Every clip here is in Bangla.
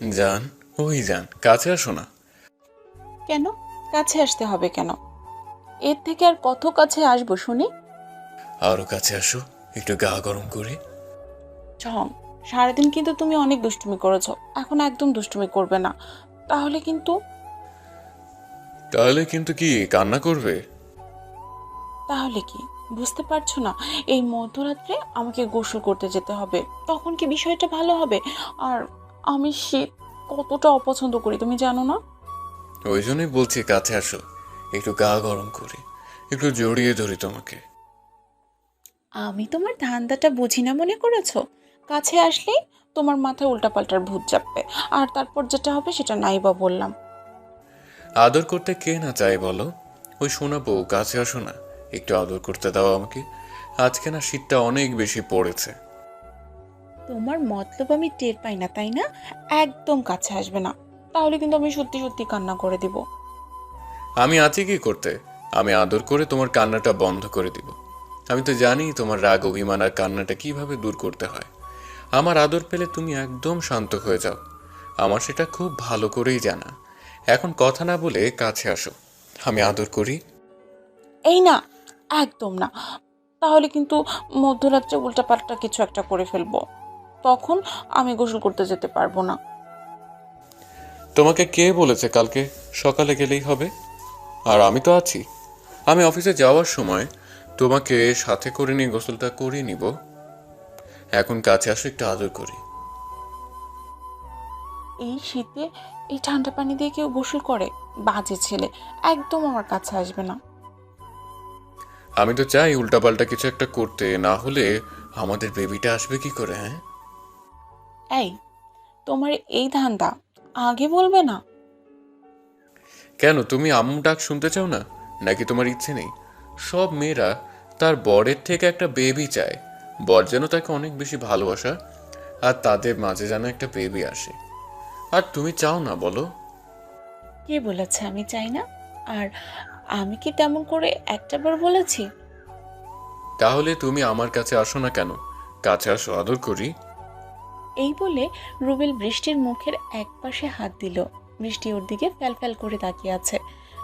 যান ওই যান কাছে আসো না। কেন? কাছে আসতে হবে কেন? এর থেকে আর কত কাছে আসব শুনি? আরও কাছে আসো একটু গা গরম করে। ঝং সারাদিন কিন্তু তুমি অনেক দুষ্টুমি করেছ। এখন একদম দুষ্টুমি করবে না। তাহলে কিন্তু? তাহলে কিন্তু কি কান্না করবে? তাহলে কি? বুঝতে পারছ না এই মধ্যরাত্রে আমাকে গোসল করতে যেতে হবে। তখন কি বিষয়টা ভালো হবে? আর আমি শীত কতটা অপছন্দ করি তুমি জানো না? ওই জন্যই বলছি কাছে আসো একটু গা গরম করি একটু জড়িয়ে ধরি তোমাকে। আমি তোমার ধান্দাটা বুঝি না মনে করেছ? কাছে আসলেই তোমার মাথায় উল্টাপাল্টার ভূত চাপবে আর তারপর যেটা হবে সেটা নাই বা বললাম। আদর করতে কে না চায় বলো? ওই শোনাবো কাছে আসো না একটু আদর করতে দাও আমাকে। আজকে না শীতটা অনেক বেশি পড়েছে। তোমার মতলব আমি টের পাই না তাই না? একদম কাছে আসবে না। তাহলে কিন্তু আমি সত্যি সত্যি কান্না করে দিব। আমি আছি কি করতে? আমি আদর করে তোমার কান্নাটা বন্ধ করে দিব। আমি তো জানি তোমার রাগ অভিমান আর কান্নাটা কীভাবে দূর করতে হয়। আমার আদর পেলে তুমি একদম শান্ত হয়ে যাও। আমার সেটা খুব ভালো করেই জানা। এখন কথা না বলে কাছে আসো। আমি আদর করি। এই না একদম না। তাহলে কিন্তু মধ্যরাত্রে উল্টাপাল্টা কিছু একটা করে ফেলব। তখন আমি গোসল করতে যেতে পারব না। তোমাকে কে বলেছে কালকে সকালে গেলেই হবে? আর আমি তো আছি। আমি অফিসে যাওয়ার সময় তোমাকে সাথে করে নিয়ে গোসলটা করে নিব। এখন কাছে আসো একটু আদর করি। এই শীতে এই ঠান্ডা পানি দিয়ে কেউ গোসল করে? বাজে ছেলে একদম আমার কাছে আসবে না। আমি তো চাই উল্টাপাল্টা কিছু একটা করতে না হলে আমাদের বেবিটা আসবে কি করে হ্যাঁ? এই তোমার এই ধান্দা আগে বলবে না? কেন তুমি আম্মু ডাক শুনতে চাও না? নাকি তোমার ইচ্ছে নেই? সব মেয়েরা তার বরের থেকে একটা বেবি চায়। বর যেন তাকে অনেক বেশি ভালোবাসা আর তাদের মাঝে যেন একটা বেবি আসে। আর তুমি চাও না বলো। কে বলেছে আমি চাই না? আর আমি কি তেমন করে একটাবার বলেছি? তাহলে তুমি আমার কাছে আসো না কেন? কাছে আসো আদর করি। এই বলে রুবেল বৃষ্টির মুখের এক পাশে হাত দিল। বৃষ্টি ওর দিকে ফ্যাল করে তাকিয়ে আছে।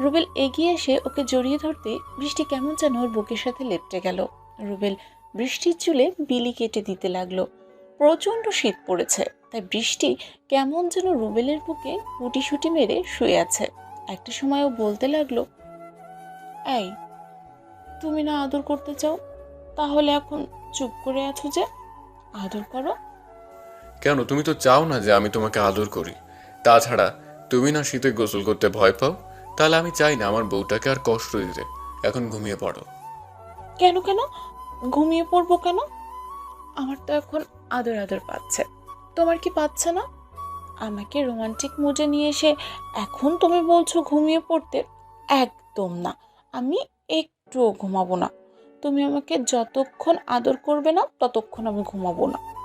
রুবেল এগিয়ে এসে ওকে জড়িয়ে ধরতে বৃষ্টি কেমন যেন ওর বুকের সাথে লেপটে গেল। রুবেল বৃষ্টির চুলে বিলি কেটে দিতে লাগল। প্রচণ্ড শীত পড়েছে, তাই বৃষ্টি কেমন যেন রুবেলের বুকে উটিসুটি মেরে শুয়ে আছে। একটা সময় ও বলতে লাগল, এই, তুমি না আদর করতে চাও? তাহলে এখন চুপ করে আছো যে? আদর করো কেন তুমি তো চাও না যে আমি তোমাকে আদর করি? তাছাড়া, তুমি না শীতে গোসল করতে ভয় পাও? তাহলে আমি চাই না আমার বউটাকে আর কষ্ট দিতে। এখন ঘুমিয়ে পড়ো। কেন কেন? ঘুমিয়ে পড়ব কেন? আমার তো এখন আদর আদর পাচ্ছে। তোমার কি পাচ্ছে না? আমাকে রোমান্টিক মুডে নিয়ে এসে এখন তুমি বলছো ঘুমিয়ে পড়তে? একদম না। আমি একটুও ঘুমাবো না। তুমি আমাকে যতক্ষণ আদর করবে না, ততক্ষণ আমি ঘুমাবো না।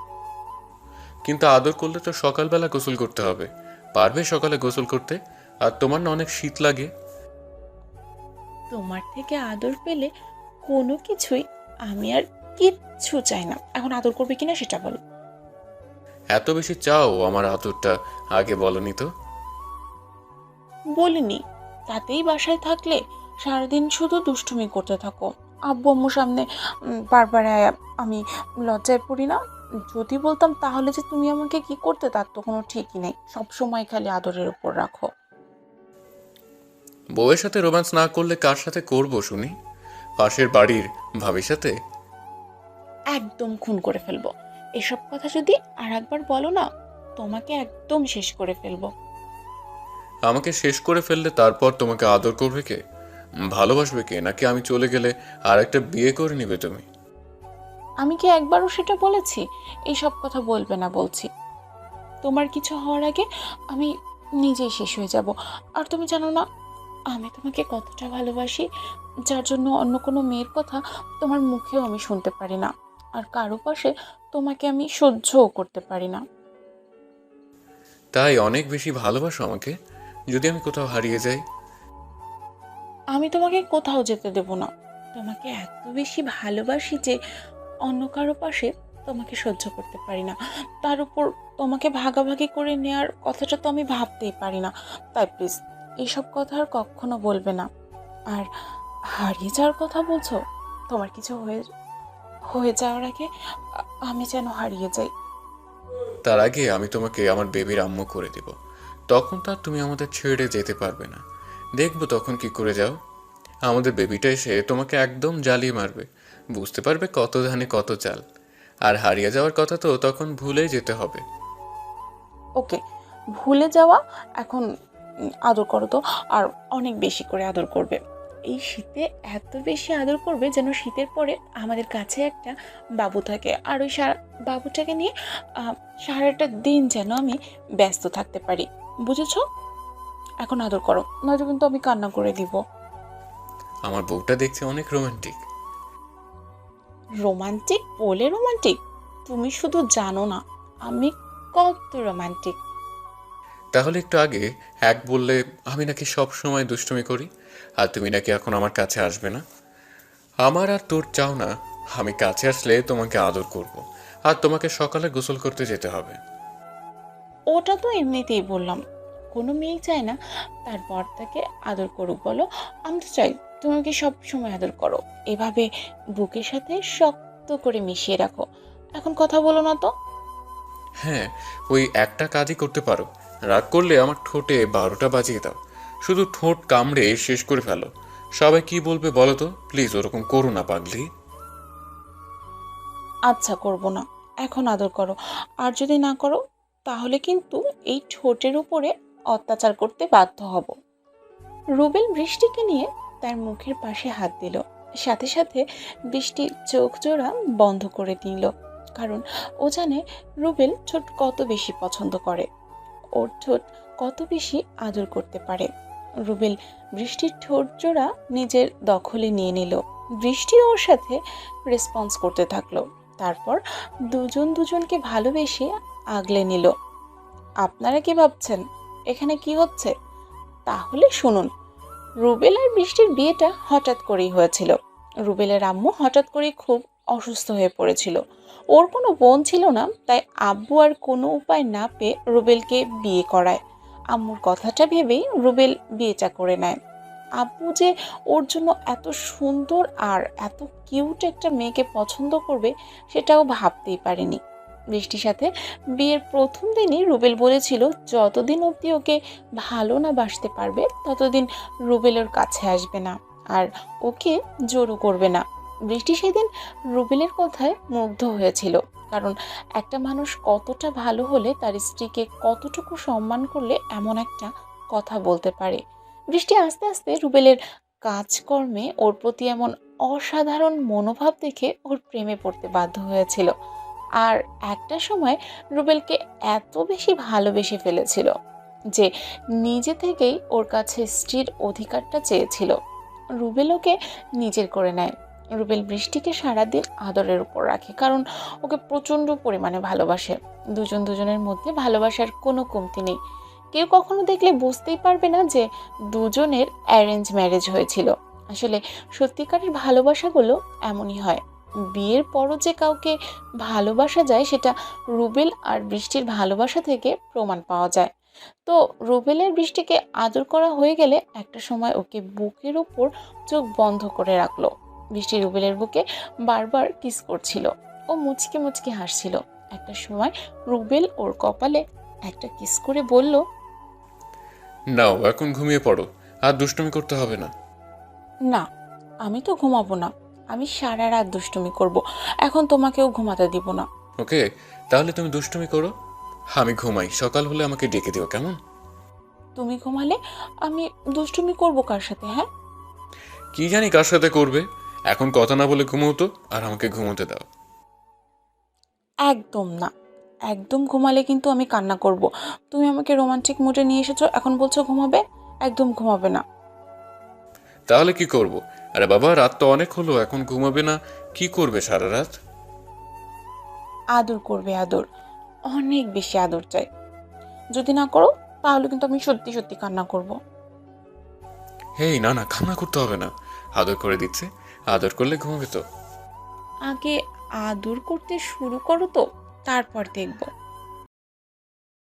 কিন্তু আদর করলে তো সকালবেলা গোসল করতে হবে। পারবে সকালে গোসল করতে? আর তোমার না অনেক শীত লাগে। তোমার থেকে আদর পেলে কোনো কিছুই আমি আর কিচ্ছু চাই না। এখন আদর করবে কিনা সেটা বলো। এত বেশি চাও আমার আদরটা আগে বলনি তো। বলিনি। তাতেই বাসায় থাকলে সারাদিন শুধু দুষ্টুমি করতে থাকো। আব্বু আম্মুর সামনে বারবার আমি লজ্জায় পড়ি না? যদি বলতাম তাহলে যে তুমি আমাকে কি করতে তার তো কোনো ঠিকই নেই। সবসময় খালি আদরের উপর রাখো। বউয়ের সাথে রোম্যান্স না করলে কার সাথে করব শুনি? পাশের বাড়ির ভাবির সাথে? একদম খুন করে ফেলব। এসব কথা যদি আর একবার বলো না তোমাকে একদম শেষ করে ফেলব। আমাকে শেষ করে ফেললে তারপর তোমাকে আদর করবে কে? ভালোবাসবে কে? নাকি আমি চলে গেলে আর একটা বিয়ে করে নিবে তুমি? আমি কি একবারও সেটা বলেছি? এইসব কথা বলবে না বলছি। তোমার কিছু হওয়ার আগে আমি নিজেই শেষ হয়ে যাব। আর তুমি জানো না আমি তোমাকে কতটা ভালোবাসি যার জন্য অন্য কোনো মেয়ের কথা তোমার মুখেও আমি শুনতে পারি না। আর কারও পাশে তোমাকে আমি সহ্যও করতে পারি না। তাই অনেক বেশি ভালোবাসো আমাকে যদি আমি কোথাও হারিয়ে যাই। আমি তোমাকে কোথাও যেতে দেব না। তোমাকে এত বেশি ভালোবাসি যে অন্য কারও পাশে তোমাকে সহ্য করতে পারি না। তার উপর তোমাকে ভাগাভাগি করে নেওয়ার কথাটা তো আমি ভাবতেই পারি না। তাই প্লিজ এইসব কথা আর কখনো বলবে না। আর হারিয়ে যাওয়ার কথা বলছো? তোমার কিছু হয়ে হয়ে যাওয়ার আগে আমি যেন হারিয়ে যাই। তার আগে আমি তোমাকে আমার বেবির আম্মু করে দিব। তখন তো আর তুমি আমাদের ছেড়ে যেতে পারবে না। দেখব তখন কি করে যাও। আমাদের বেবিটা এসে তোমাকে একদম জ্বালিয়ে মারবে। বুঝতে পারবে কত ধানে কত চাল। আর হারিয়ে যাওয়ার কথা তো তখন ভুলে যেতে হবে। ওকে ভুলে যাওয়া এখন আদর করো তো আর অনেক বেশি করে আদর করবে। এই শীতে এত বেশি আদর করবে যেন শীতের পরে আমাদের কাছে একটা বাবু থাকে। আর ওই সারা বাবুটাকে নিয়ে সারাটা দিন যেন আমি ব্যস্ত থাকতে পারি। বুঝেছ? এখন আদর করো নয়তো কিন্তু আমি কান্না করে দিব। আমার বউটা দেখতে অনেক রোমান্টিক রোমান্টিক বলে রোমান্টিক তুমি শুধু জানো না আমি কত রোমান্টিক তাহলে একটু আগে এক বললে আমি নাকি সব সময় দুষ্টুমি করি আর তুমি নাকি এখন আমার কাছে আসবে না? আমার আর তোর চাও না আমি কাছে আসলে তোমাকে আদর করব। আর তোমাকে সকালে গোসল করতে যেতে হবে। ওটা তো এমনিতেই বললাম কোনো মেয়ে চায় না তার বর তাকে আদর করুক বলো আমি তো চাই তোমাকে সব সময় আদর করো। এভাবে বুকের সাথে শক্ত করে মিশিয়ে রাখো। এখন কথা বলো না তো। হ্যাঁ ওই একটা কাজই করতে পারো। রাগ করলে আমার ঠোঁটে বারোটা বাজিয়ে দাও। শুধু ঠোঁট কামড়ে শেষ করে ফেলো। সবাই কি বলবে বলো তো? প্লিজ ওরকম করো না পাগলি। আচ্ছা করব না। এখন আদর করো। আর যদি না করো তাহলে কিন্তু এই ঠোঁটের উপরে অত্যাচার করতে বাধ্য হব। রুবেল বৃষ্টিকে নিয়ে তার মুখের পাশে হাত দিল। সাথে সাথে বৃষ্টি চোখ জোড়া বন্ধ করে দিল কারণ ও জানে রুবেল ঠোঁট কত বেশি পছন্দ করে। ওর ঠোঁট কত বেশি আদর করতে পারে। রুবেল বৃষ্টির ঠোঁট জোড়া নিজের দখলে নিয়ে নিল। বৃষ্টি ওর সাথে রেসপন্স করতে থাকল। তারপর দুজন দুজনকে ভালোবেসে আগলে নিল। আপনারা কি ভাবছেন? এখানে কি হচ্ছে? তাহলে শুনুন। রুবেল আর বৃষ্টির বিয়েটা হঠাৎ করেই হয়েছিল। রুবেলের আম্মু হঠাৎ করেই খুব অসুস্থ হয়ে পড়েছিল। ওর কোনো বোন ছিল না, তাই আব্বু আর কোনো উপায় না পেয়ে রুবেলকে বিয়ে করায়। আম্মুর কথাটা ভেবেই রুবেল বিয়েটা করে নেয়। আব্বু যে ওর জন্য এত সুন্দর আর এত কিউট একটা মেয়েকে পছন্দ করবে, সেটাও ভাবতেই পারেনি। বৃষ্টির সাথে। বিয়ের প্রথম দিনই রুবেল বলেছিল, যতদিন অবধি ওকে ভালো না বাসতে পারবে, ততদিন রুবেলের কাছে আসবে না, আর ওকে জোরও করবে না। বৃষ্টি সেদিন রুবেলের কথায় মুগ্ধ হয়েছিল, কারণ একটা মানুষ কতটা ভালো হলে তার স্ত্রীকে কতটুকু সম্মান করলে এমন একটা কথা বলতে পারে। বৃষ্টি আস্তে আস্তে রুবেলের কাজকর্মে ওর প্রতি এমন অসাধারণ মনোভাব দেখে ওর প্রেমে পড়তে বাধ্য হয়েছিল। আর একটা সময় রুবেলকে এত বেশি ভালোবেসে ফেলেছিল যে নিজে থেকেই ওর কাছে স্ত্রীর অধিকারটা চেয়েছিল। রুবেল ওকে নিজের করে নেয়। রুবেল বৃষ্টিকে সারাদিন আদরের উপর রাখে কারণ ওকে প্রচণ্ড পরিমাণে ভালোবাসে। দুজন দুজনের মধ্যে ভালোবাসার কোনো কমতি নেই। কেউ কখনো দেখলে বুঝতেই পারবে না যে দুজনের অ্যারেঞ্জ ম্যারেজ হয়েছিল। আসলে সত্যিকারের ভালোবাসাগুলো এমনই হয়। বিয়ের পরও যে কাউকে ভালোবাসা যায় সেটা রুবেল আর বৃষ্টির ভালোবাসা থেকে প্রমাণ পাওয়া যায়। তো রুবেলের বৃষ্টিকে আদর করা হয়ে গেলে একটা সময় ওকে বুকের ওপর চোখ বন্ধ করে রাখল। বৃষ্টি রুবেলের বুকে বারবার কিস করছিল। ও মুচকে মুচকে হাসছিল। একটা সময় রুবেল ওর কপালে একটা কিস করে বলল নাও এখন ঘুমিয়ে পড়ো। আর দুষ্টুমি করতে হবে না। না আমি তো ঘুমাবো না। আমি সারা রাত দুষ্টুমি করব। এখন তোমাকেও ঘুমাতে দিব না। ওকে তাহলে তুমি দুষ্টুমি করো। আমি ঘুমাই। সকাল হলে আমাকে ডেকে দিও কেমন? তুমি ঘুমালে আমি দুষ্টুমি করব কার সাথে হ্যাঁ? কি জানি কার সাথে করবে। এখন কথা না বলে ঘুমো তো আর আমাকে ঘুমোতে দাও। একদম না। একদম ঘুমালে কিন্তু আমি কান্না করব। তুমি আমাকে রোমান্টিক মুডে নিয়ে এসেছ এখন বলছো ঘুমাবে? একদম ঘুমাবে না। তাহলে কি করব? আরে বাবা রাত তো অনেক হলো এখন ঘুমাবে না। কি করবে সারা রাত? আদর করবে আদর অনেক বেশি আদর চাই। যদি না করো তাহলে কিন্তু আমি সত্যি সত্যি কান্না করব। হেই না না কান্না করতে হবে না। আদর করে দিচ্ছে আদর করলে ঘুমাবে তো। আগে আদর করতে শুরু করো তো তারপর দেখব।